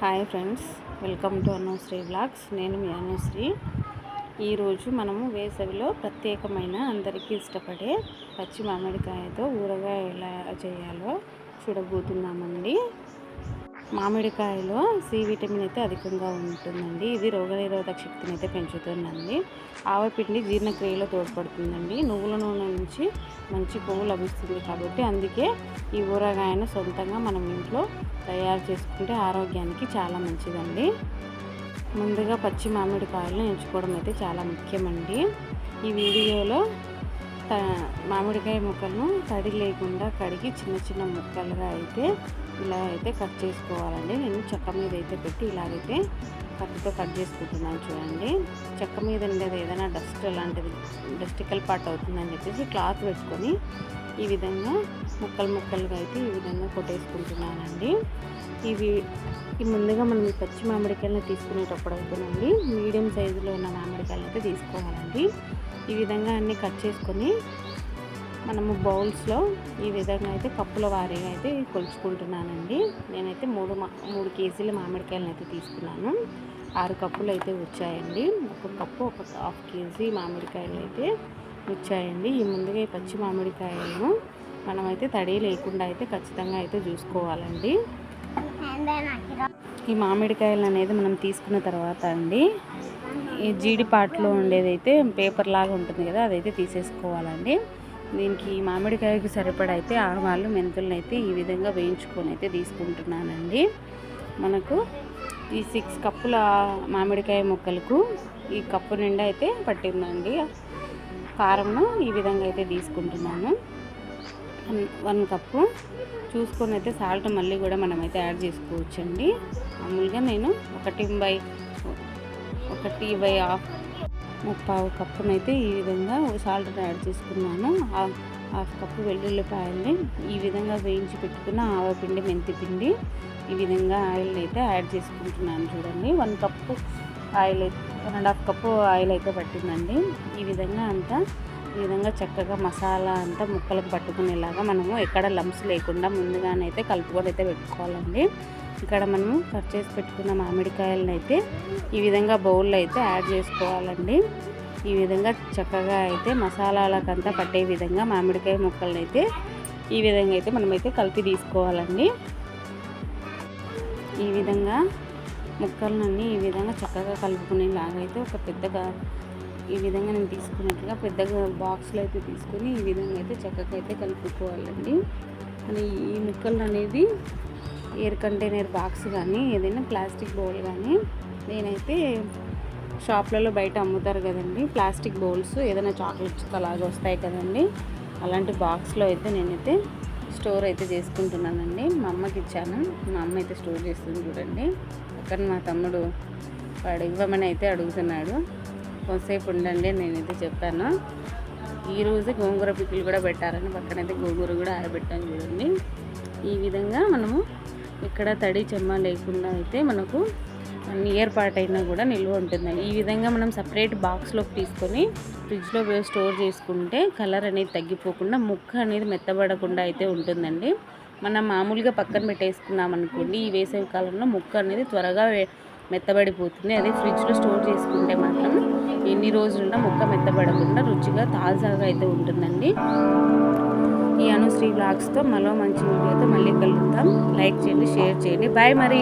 Hi friends welcome to Anushri blogs నేను మీ అనుశ్రీ. ఈరోజు మనము వేసవిలో ప్రత్యేకమైన అందరికీ ఇష్టపడే పచ్చి మామిడికాయతో ఊరగాయ ఎలా చేయాలో చూడబోతున్నామండి. మామిడికాయలో సి విటమిన్ అయితే అధికంగా ఉంటుందండి. ఇది రోగనిరోధక శక్తిని అయితే పెంచుతుందండి. ఆవపిండి జీర్ణక్రియలో తోడ్పడుతుందండి. నువ్వుల నూనె నుంచి మంచి కొవ్వు లభిస్తుంది కాబట్టి అందుకే ఈ ఊరగాయను సొంతంగా మనం ఇంట్లో తయారు చేసుకుంటే ఆరోగ్యానికి చాలా మంచిదండి. ముందుగా పచ్చి మామిడికాయలను ఎంచుకోవడం అయితే చాలా ముఖ్యమండి. ఈ వీడియోలో మామిడికాయ ముక్కలను తడి లేకుండా కడిగి చిన్న చిన్న ముక్కలుగా అయితే ఇలా అయితే కట్ చేసుకోవాలండి. నేను చెక్క మీద అయితే పెట్టి ఇలాగైతే కత్తితో కట్ చేసుకుంటున్నాను చూడండి. చెక్క మీద ఉండేది ఏదైనా డస్ట్ అలాంటిది డస్టికల్ పార్ట్ అవుతుందని చెప్పేసి క్లాత్ పెట్టుకొని ఈ విధంగా ముక్కలు ముక్కలుగా అయితే ఈ విధంగా కొట్టేసుకుంటున్నానండి. ఇవి ఈ ముందుగా మనం పచ్చి మామిడికాయలను తీసుకునేటప్పుడు అయితేనండి మీడియం సైజులో ఉన్న మామిడికాయలు అయితే తీసుకోవాలండి. ఈ విధంగా అన్నీ కట్ చేసుకొని మనము బౌల్స్లో ఈ విధంగా అయితే కప్పుల వారీగా అయితే కొలుచుకుంటున్నానండి. నేనైతే మూడు మూడు కేజీల మామిడికాయలను అయితే తీసుకున్నాను. ఆరు కప్పులు అయితే వచ్చాయండి. ఒక కప్పు ఒక హాఫ్ కేజీ మామిడికాయలు అయితే వచ్చాయండి. ఈ ముందుగా ఈ పచ్చి మామిడికాయలను మనమైతే తడి లేకుండా అయితే ఖచ్చితంగా అయితే చూసుకోవాలండి. ఈ మామిడికాయలు అనేది మనం తీసుకున్న తర్వాత అండి ఈ జీడిపాట్లో ఉండేదైతే పేపర్ లాగా ఉంటుంది కదా అదైతే తీసేసుకోవాలండి. దీనికి మామిడికాయకి సరిపడా అయితే ఆవాలు మెంతులను అయితే ఈ విధంగా వేయించుకొని అయితే తీసుకుంటున్నానండి. మనకు ఈ సిక్స్ కప్పుల మామిడికాయ ముక్కలకు ఈ కప్పు నిండా అయితే పట్టిందండి. కారంను ఈ విధంగా అయితే తీసుకుంటున్నాను. One cup. చూసుకొని అయితే సాల్ట్ మళ్ళీ కూడా మనమైతే యాడ్ చేసుకోవచ్చండి. మామూలుగా నేను ఒకటి బై ఒకటి బై హాఫ్ ముప్పావు కప్పునైతే ఈ విధంగా సాల్ట్ యాడ్ చేసుకున్నాను. హాఫ్ కప్పు వెల్లుల్లిపాయల్ని ఈ విధంగా వేయించి పెట్టుకున్న ఆవపిండి మెంతిపిండి ఈ విధంగా ఆయిల్ అయితే యాడ్ చేసుకుంటున్నాను చూడండి. One cup oil one and half cup oil అయితే పట్టిందండి. ఈ విధంగా అంతా ఈ విధంగా చక్కగా మసాలా అంతా ముక్కలకు పట్టుకునేలాగా మనము ఎక్కడ లంప్స్ లేకుండా ముందుగానైతే కలుపుకొని అయితే పెట్టుకోవాలండి. ఇక్కడ మనము కట్ చేసి పెట్టుకున్న మామిడికాయలను అయితే ఈ విధంగా బౌల్లో అయితే యాడ్ చేసుకోవాలండి. ఈ విధంగా చక్కగా అయితే మసాలాలకంతా పట్టే విధంగా మామిడికాయ ముక్కలను అయితే ఈ విధంగా అయితే మనమైతే కలిపి తీసుకోవాలండి. ఈ విధంగా ముక్కలన్నీ ఈ విధంగా చక్కగా కలుపుకునేలాగా అయితే ఒక పెద్దగా ఈ విధంగా నేను తీసుకున్నట్టుగా పెద్దగా బాక్స్లో అయితే తీసుకొని ఈ విధంగా అయితే చక్కగా అయితే కలుపుకోవాలండి. ఈ ముక్కలు అనేది ఎయిర్ కంటైనర్ బాక్స్ కానీ ఏదైనా ప్లాస్టిక్ బౌల్ కానీ నేనైతే షాప్లలో బయట అమ్ముతారు కదండి. ప్లాస్టిక్ బౌల్స్ ఏదైనా చాక్లెట్స్ అలాగే వస్తాయి కదండి. అలాంటి బాక్స్లో అయితే నేనైతే స్టోర్ అయితే చేసుకుంటున్నానండి. మా అమ్మకి ఇచ్చాను. మా అమ్మ అయితే స్టోర్ చేస్తుంది చూడండి. అక్కడ మా తమ్ముడు వాడు ఇవ్వమని అయితే అడుగుతున్నాడు. కొంతసేపు ఉండండి నేనైతే చెప్పాను ఈరోజు గోంగూర పిక్కులు కూడా పెట్టారని పక్కనైతే గోంగూర కూడా ఆరబెట్టాను చూడండి. ఈ విధంగా మనము ఇక్కడ తడి చెమ్మ లేకుండా అయితే మనకు నియర్ పార్ట్ అయినా కూడా నిల్వ ఉంటుందండి. ఈ విధంగా మనం సపరేట్ బాక్స్లోకి తీసుకొని ఫ్రిడ్జ్లో స్టోర్ చేసుకుంటే కలర్ అనేది తగ్గిపోకుండా ముక్క అనేది మెత్తబడకుండా అయితే ఉంటుందండి. మనం మామూలుగా పక్కన పెట్టేసుకున్నాం అనుకోండి ఈ వేసవి కాలంలో ముక్క అనేది త్వరగా మెత్తబడిపోతుంది. అదే ఫ్రిడ్జ్లో స్టోర్ చేసుకుంటే మాత్రం ఎన్ని రోజులున్నా ముక్క మెత్తబడకుండా రుచిగా తాజాగా అయితే ఉంటుందండి. ఈ అనుశ్రీ బ్లాగ్స్తో మరో మంచి వీడియోతో మళ్ళీ కలుద్దాం. లైక్ చేయండి షేర్ చేయండి. బాయ్ మరి.